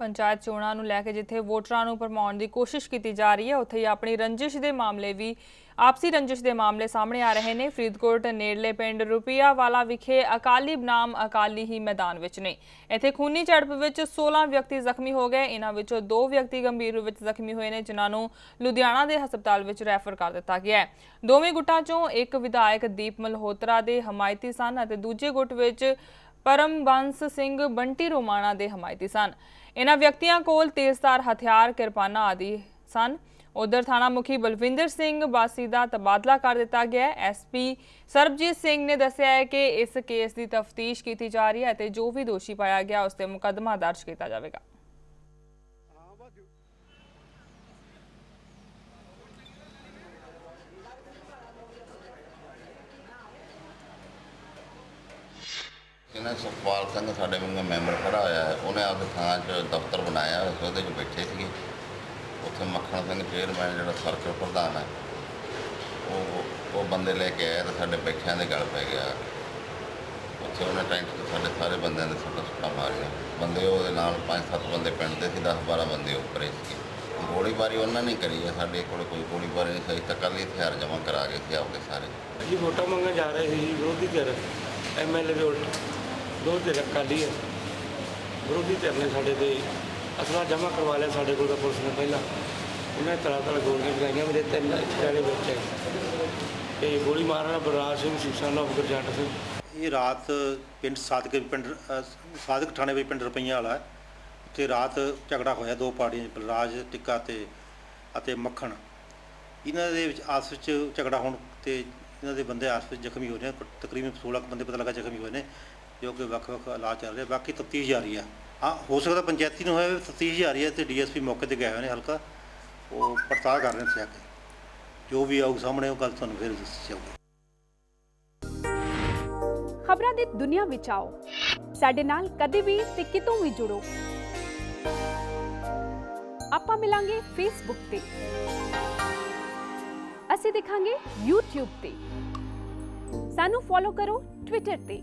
ਪੰਚਾਇਤ ਚੋਣਾਂ ਨੂੰ ਲੈ ਕੇ ਜਿੱਥੇ ਵੋਟਰਾਂ ਨੂੰ ਭਰਮਾਉਣ ਦੀ ਕੋਸ਼ਿਸ਼ ਕੀਤੀ ਜਾ ਰਹੀ ਹੈ, ਉੱਥੇ ਹੀ ਆਪਣੀ ਰੰਜਿਸ਼ ਦੇ ਮਾਮਲੇ ਵੀ, ਆਪਸੀ ਰੰਜਿਸ਼ ਦੇ ਮਾਮਲੇ ਸਾਹਮਣੇ ਆ ਰਹੇ ਨੇ। ਫਰੀਦਕੋਟ ਨੇੜਲੇ ਪਿੰਡ ਰੁਪਿਆ ਵਾਲਾ ਵਿਖੇ ਅਕਾਲੀ ਬਨਾਮ ਅਕਾਲੀ ਹੀ ਮੈਦਾਨ ਵਿੱਚ ਨੇ। ਇੱਥੇ ਖੂਨੀ ਝੜਪ ਵਿੱਚ 16 ਵਿਅਕਤੀ ਜ਼ਖਮੀ ਹੋ ਗਏ। ਇਹਨਾਂ ਵਿੱਚੋਂ ਦੋ ਵਿਅਕਤੀ ਗੰਭੀਰ ਰੂਪ ਵਿੱਚ ਜ਼ਖਮੀ ਹੋਏ ਨੇ, ਜਿਨ੍ਹਾਂ ਨੂੰ ਲੁਧਿਆਣਾ ਦੇ ਹਸਪਤਾਲ ਵਿੱਚ ਰੈਫਰ ਕਰ ਦਿੱਤਾ ਗਿਆ ਹੈ। ਦੋਵੇਂ ਗੁੱਟਾਂ ਚੋਂ ਇੱਕ ਵਿਧਾਇਕ ਦੀਪ ਮਲਹੋਤਰਾ ਦੇ ਹਮਾਇਤੀ ਸਨ ਅਤੇ ਦੂਜੇ ਗੁੱਟ ਵਿੱਚ ਪਰਮਬੰਸ ਸਿੰਘ ਬੰਟੀ ਰੋਮਾਣਾ ਦੇ ਹਮਾਇਤੀ ਸਨ। ਇਹਨਾਂ ਵਿਅਕਤੀਆਂ ਕੋਲ ਤੇਜ਼ਧਾਰ ਹਥਿਆਰ, ਕਿਰਪਾਨਾਂ ਆਦਿ ਸਨ। ਉਧਰ ਥਾਣਾ ਮੁਖੀ ਬਲਵਿੰਦਰ ਸਿੰਘ ਬਾਸੀ ਦਾ ਤਬਾਦਲਾ ਕਰ ਦਿੱਤਾ ਗਿਆ ਹੈ। ਐਸਪੀ ਸਰਬਜੀਤ ਸਿੰਘ ਨੇ ਦੱਸਿਆ ਹੈ ਕਿ ਇਸ ਕੇਸ ਦੀ ਤਫਤੀਸ਼ ਕੀਤੀ ਜਾ ਰਹੀ ਹੈ ਅਤੇ ਜੋ ਵੀ ਦੋਸ਼ੀ ਪਾਇਆ ਗਿਆ, ਉਸ ਤੇ ਮੁਕੱਦਮਾ ਦਰਜ ਕੀਤਾ ਜਾਵੇਗਾ। ਇਹਨਾਂ ਸੁਖਪਾਲ ਸਿੰਘ ਸਾਡੇ ਵਾਂਗਾ ਮੈਂਬਰ ਖੜਾ ਹੋਇਆ ਹੈ। ਉਹਨੇ ਆਪਦੇ ਥਾਂ 'ਚ ਦਫ਼ਤਰ ਬਣਾਇਆ ਹੋਇਆ ਸੀ, ਉਹਦੇ 'ਚ ਬੈਠੇ ਸੀਗੇ। ਉੱਥੇ ਮੱਖਣ ਸਿੰਘ ਚੇਅਰਮੈਨ ਜਿਹੜਾ ਸਰਕਲ ਪ੍ਰਧਾਨ ਹੈ ਉਹ ਉਹ ਬੰਦੇ ਲੈ ਕੇ ਆਇਆ ਤੇ ਸਾਡੇ ਬੈਠਿਆਂ ਦੇ ਗਲ ਪੈ ਗਿਆ। ਉੱਥੇ ਉਹਨੇ ਟੈਂਟ ਤੇ ਸਾਡੇ ਸਾਰੇ ਬੰਦਿਆਂ ਦੇ ਸੱਟਾਂ ਸੁੱਟਾਂ ਮਾਰੀਆਂ। ਬੰਦੇ ਉਹਦੇ ਨਾਲ ਪੰਜ ਸੱਤ ਬੰਦੇ ਪਿੰਡ ਦੇ ਸੀ 10 12 ਬੰਦੇ ਉੱਪਰੇ ਸੀ ਗੋਲੀਬਾਰੀ ਉਹਨਾਂ ਨੇ ਕਰੀ ਹੈ ਸਾਡੇ ਕੋਲ ਕੋਈ ਗੋਲੀਬਾਰੀ ਨਹੀਂ ਸਹੀ ਤਾਂ ਕੱਲ੍ਹ ਹੀ ਹਥਿਆਰ ਜਮ੍ਹਾਂ ਕਰਾ ਕੇ ਸੀ ਆਪਦੇ ਸਾਰੇ। ਜੀ ਵੋਟਾਂ ਮੰਗਣ ਜਾ ਰਹੇ ਸੀ ਜੀ ਵਿਰੋਧੀ ਧਿਰ ਐਮਐਲਏ ਦੇ ਉਲਟ। ਦੋ ਧਿਰ ਅਕਾਲੀ ਹੈ। ਵਿਰੋਧੀ ਧਿਰ ਨੇ ਸਾਡੇ ਤੇ ਅਸਲਾ ਜਮ੍ਹਾਂ ਕਰਵਾ ਲਿਆ ਸਾਡੇ ਕੋਲ ਤਾਂ ਪੁਲਿਸ ਨੇ ਪਹਿਲਾਂ। ਉਹਨੇ ਤਰ੍ਹਾਂ ਤਰ੍ਹਾਂ ਗੋਲੀਆਂ ਚਲਾਈਆਂ ਮੇਰੇ ਤਿੰਨ ਚਾਰੇ ਬੱਚੇ ਤੇ ਗੋਲੀ ਮਾਰਨ ਵਾਲਾ ਬਲਰਾਜ ਸਿੰਘ, ਸੀਸਾ ਨਾਲ ਗੁਰਜੰਟ ਸਿੰਘ। ਇਹ ਰਾਤ ਪਿੰਡ ਸਾਦਕ ਪਿੰਡ ਸਾਦਕ ਥਾਣੇ ਵਿੱਚ ਪਿੰਡ ਰੁਪਈਆ ਵਾਲਾ ਹੈ। ਉੱਥੇ ਰਾਤ ਝਗੜਾ ਹੋਇਆ, ਦੋ ਪਾਰਟੀਆਂ ਬਲਰਾਜ, ਟਿੱਕਾ ਤੇ, ਅਤੇ ਮੱਖਣ। ਇਹਨਾਂ ਦੇ ਵਿੱਚ ਆਪਸ ਵਿੱਚ ਝਗੜਾ ਹੋਣ ਤੇ ਇਹਨਾਂ ਦੇ ਬੰਦੇ ਆਪਸ ਵਿੱਚ ਜ਼ਖਮੀ ਹੋ ਰਹੇ ਨੇ। ਤਕਰੀਬਨ 16 ਕੁ ਬੰਦੇ ਪਤਾ ਲੱਗਾ ਜ਼ਖਮੀ ਹੋਏ ਨੇ। ਜੋ ਕਿ ਵੱਖ-ਵੱਖ ਇਲਾਜ ਚੱਲ ਰਿਹਾ ਬਾਕੀ ਤਫਤੀਸ਼ ਜਾਰੀ ਆ। ਹਾਂ, ਹੋ ਸਕਦਾ ਪੰਚਾਇਤੀ ਨੂੰ ਹੋਇਆ ਤਫਤੀਸ਼ ਜਾਰੀ ਹੈ ਤੇ ਡੀਐਸਪੀ ਮੌਕੇ ਤੇ ਗਏ ਹੋਏ ਨੇ ਹਲਕਾ। ਉਹ ਪੜਤਾਲ ਕਰ ਰਹੇ ਨੇ ਜਾ ਕੇ। ਜੋ ਵੀ ਆਊ ਸਾਹਮਣੇ, ਉਹ ਗੱਲ ਤੁਹਾਨੂੰ ਫਿਰ ਦੱਸੀ ਜਾਊਗੀ। ਖਬਰਾਂ ਦੀ ਦੁਨੀਆ ਵਿੱਚ ਆਓ। ਸਾਡੇ ਨਾਲ ਕਦੇ ਵੀ ਤੇ ਕਿਤੋਂ ਵੀ ਜੁੜੋ। ਆਪਾਂ ਮਿਲਾਂਗੇ ਫੇਸਬੁੱਕ ਤੇ। ਅਸੀਂ ਦਿਖਾਂਗੇ YouTube ਤੇ। ਸਾਨੂੰ ਫੋਲੋ ਕਰੋ Twitter ਤੇ।